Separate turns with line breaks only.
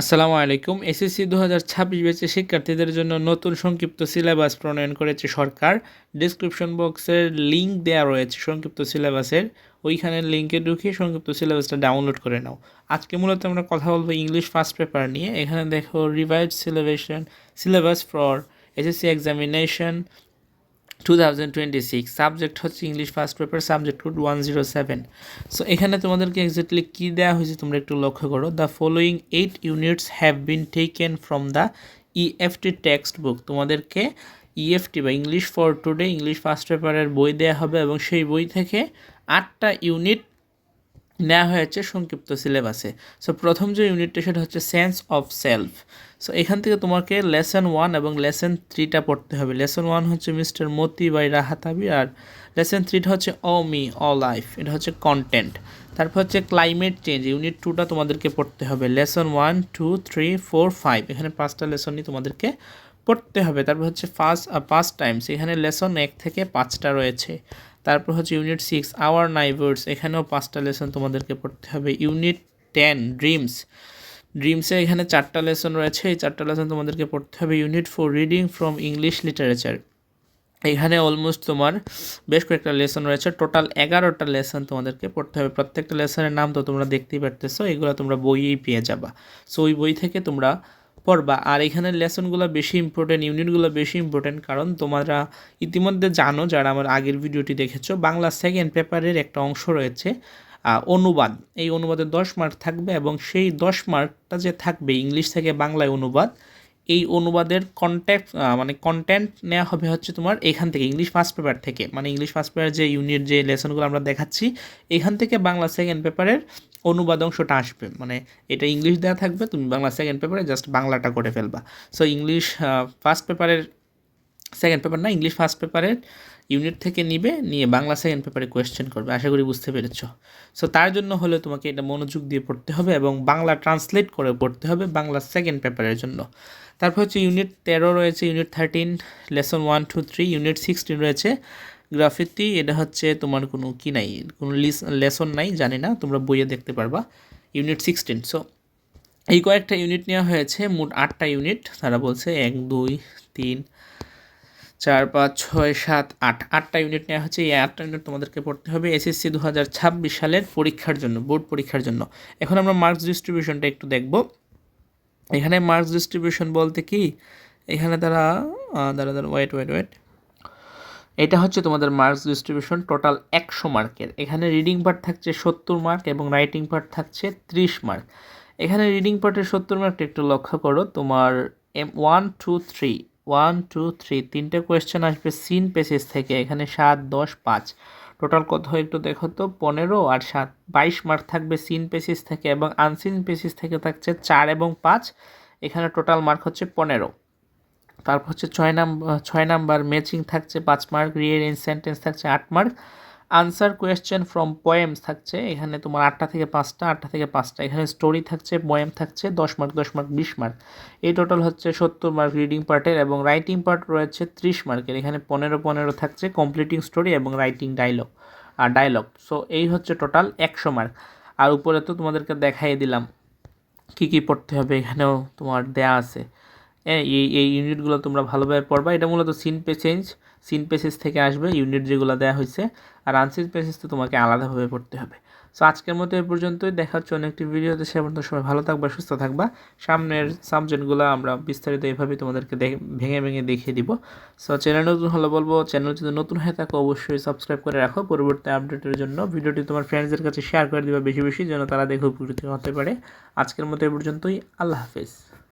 আসসালামু আলাইকুম। এসএসসি দু হাজার ছাব্বিশ ব্যাচের শিক্ষার্থীদের জন্য নতুন সংক্ষিপ্ত সিলেবাস প্রণয়ন করেছে সরকার। ডিসক্রিপশন বক্সের লিঙ্ক দেওয়া রয়েছে সংক্ষিপ্ত সিলেবাসের। ওইখানে লিঙ্কে ঢুকিয়ে সংক্ষিপ্ত সিলেবাসটা ডাউনলোড করে নাও। আজকে মূলত আমরা কথা বলব ইংলিশ ফার্স্ট পেপার নিয়ে। এখানে দেখো revised syllabation syllabus for SSC examination two thousand twenty six subject হচ্ছে English first paper subject code one zero seven so এখানে তোমাদেরকে এক্স্যাক্টলি কী দেওয়া হয়েছে তোমরা একটু লক্ষ্য করো। The following eight units have been taken from the EFT text book তোমাদেরকে ইএফটি বা English for today English first পেপারের বই দেওয়া হবে এবং সেই বই থেকে আটটা ইউনিট নেওয়া হয়েছে সংক্ষিপ্ত সিলেবাসে। সো প্রথম যে ইউনিটটা সেটা হচ্ছে সেন্স অফ সেলফ সো এখান থেকে তোমাকে লেসন ওয়ান এবং লেসন থ্রিটা পড়তে হবে। লেসন ওয়ান হচ্ছে মিস্টার মতি বাই রাহাতাবি আর লেসন থ্রিটা হচ্ছে অ মি, অ লাইফ। এটা হচ্ছে কন্টেন্ট তারপর হচ্ছে ক্লাইমেট চেঞ্জ ইউনিট টুটা তোমাদেরকে পড়তে হবে। Lesson one two three four five এখানে পাঁচটা লেসনই তোমাদেরকে পড়তে হবে। তারপর হচ্ছে ফার্স্ট পাঁচ টাইমস এখানে লেসন এক থেকে পাঁচটা রয়েছে। তারপর হচ্ছে ইউনিট সিক্স আওয়ার নাইভার্স এখানেও পাঁচটা লেসন তোমাদেরকে পড়তে হবে। ইউনিট টেন ড্রিমস ড্রিমসে এখানে চারটা লেসন রয়েছে, এই চারটা লেসন তোমাদেরকে পড়তে হবে। Unit four reading from English literature এখানে অলমোস্ট তোমার বেশ কয়েকটা লেসন রয়েছে। টোটাল এগারোটা লেসন তোমাদেরকে পড়তে হবে। প্রত্যেকটা লেসনের নাম তো তোমরা দেখতেই পারতেছো, এগুলো তোমরা বইয়েই পেয়ে যাবা। সো ওই বই থেকে তোমরা পড়বা। আর এখানের লেসনগুলো বেশি ইম্পর্টেন্ট ইউনিটগুলো বেশি ইম্পর্টেন্ট কারণ তোমরা ইতিমধ্যে জানো, যারা আমার আগের ভিডিওটি দেখেছ, বাংলা সেকেন্ড পেপারের একটা অংশ রয়েছে অনুবাদ। এই অনুবাদে দশ মার্ক থাকবে এবং সেই দশ মার্কটা যে থাকবে ইংলিশ থেকে বাংলায় অনুবাদ এই অনুবাদের কন্ট্যাক্ট মানে কন্টেন্ট নেওয়া হবে হচ্ছে তোমার এখান থেকে ইংলিশ ফার্স্ট পেপার থেকে। মানে ইংলিশ ফার্স্ট পেপার যে ইউনিট যে লেসনগুলো আমরা দেখাচ্ছি, এখান থেকে বাংলা সেকেন্ড পেপারের অনুবাদ অংশটা আসবে। মানে এটা ইংলিশ দেওয়া থাকবে, তুমি বাংলা সেকেন্ড পেপারে জাস্ট বাংলাটা করে ফেলবা। সো ইংলিশ ফার্স্ট পেপারের সেকেন্ড পেপার না ইংলিশ ফার্স্ট পেপারের ইউনিট থেকে নিবে, নিয়ে বাংলা সেকেন্ড পেপারে কোয়েশ্চেন করবে। আশা করি বুঝতে পেরেছ। সো তার জন্য হলে তোমাকে এটা মনোযোগ দিয়ে পড়তে হবে এবং বাংলা ট্রান্সলেট করে পড়তে হবে বাংলা সেকেন্ড পেপারের জন্য। তারপর হচ্ছে ইউনিট তেরো রয়েছে unit thirteen lesson one two three unit sixteen রয়েছে। গ্রাফিতি এটা হচ্ছে তোমার কোনো কি নাই, কোনো লেসন নাই, জানি না, তোমরা বইয়ে দেখতে পারবা। ইউনিট সিক্সটিন সো এই কয়েকটা ইউনিট নেওয়া হয়েছে, মোট আটটা ইউনিট তারা বলছে এক, দুই, তিন চার পাঁচ ছয় সাত আট, আটটা ইউনিট নেওয়া হচ্ছে এই আটটা ইউনিট তোমাদেরকে পড়তে হবে এসএসসি দু হাজার ছাব্বিশ সালের পরীক্ষার জন্য বোর্ড পরীক্ষার জন্য। এখন আমরা মার্কস ডিস্ট্রিবিউশনটা একটু দেখব। এখানে মার্কস ডিস্ট্রিবিউশন বলতে কি? এখানে তারা দাঁড়া দাঁড়া ওয়েট ওয়েট ওয়েট এটা হচ্ছে তোমাদের মার্কস ডিস্ট্রিবিউশন টোটাল একশো মার্কের। এখানে রিডিং পার্ট থাকছে সত্তর মার্ক এবং রাইটিং পার্ট থাকছে ত্রিশ মার্ক এখানে রিডিং পার্টের সত্তর মার্কটা একটু লক্ষ্য করো। তোমার M one two three one two three তিনটে কোয়েশ্চেন আসবে সিন পেসেস থেকে, এখানে সাত, দশ, পাঁচ। টোটাল কত একটু দেখো তো, পনেরো আর সাত, বাইশ মার্ক থাকবে সিন পেসিস থেকে এবং আনসিন পেসিস থেকে থাকছে চার এবং পাঁচ, এখানে টোটাল মার্ক হচ্ছে পনেরো। তারপর হচ্ছে ছয় নাম্বার ছয় নাম্বার ম্যাচিং থাকছে পাঁচ মার্ক রিয়ের সেন্টেন্স থাকছে আট mark answer question from poems থাকছে। এখানে তোমার আটটা থেকে পাঁচটা, আটটা থেকে পাঁচটা। এখানে স্টোরি থাকছে পোয়েম থাকছে, দশ মার্ক দশ মার্ক বিশ মার্ক এই টোটাল হচ্ছে সত্তর মার্ক রিডিং পার্টের এবং রাইটিং পার্ট রয়েছে ত্রিশ মার্কের এখানে পনেরো পনেরো থাকছে কমপ্লিটিং স্টোরি এবং রাইটিং ডায়লগ আর ডায়লগ সো এই হচ্ছে টোটাল একশো মার্ক আর উপরে তো তোমাদেরকে দেখাই দিলাম কী কী পড়তে হবে, এখানেও তোমার দেয়া আছে। হ্যাঁ এই এই ইউনিটগুলো তোমরা ভালোভাবে পড়বা। এটা মূলত সিন পেসেঞ্জ সিন পেসেস থেকে আসবে ইউনিট যেগুলো দেওয়া হয়েছে, আর আনসিন পেসেজ তো তোমাকে আলাদাভাবে পড়তে হবে। সো আজকের মতো এ পর্যন্তই, দেখা হচ্ছে অনেক একটি ভিডিওতে, সে পর্যন্ত সবাই ভালো থাকবা, সুস্থ থাকবা। সামনের সাবজেক্টগুলো আমরা বিস্তারিত এইভাবেই তোমাদেরকে ভেঙে ভেঙে দেখিয়ে দিব। সো চ্যানেল নতুন হলে বলব চ্যানেল যদি নতুন হয়ে থাকো, অবশ্যই সাবস্ক্রাইব করে রাখো। পরবর্তী আপডেটের জন্য ভিডিওটি তোমার ফ্রেন্ডসদের কাছে শেয়ার করে দিবা বেশি বেশি, যেন তারা দেখে উপকৃত হতে পারে। আজকের মতো এ পর্যন্তই, আল্লাহ হাফেজ।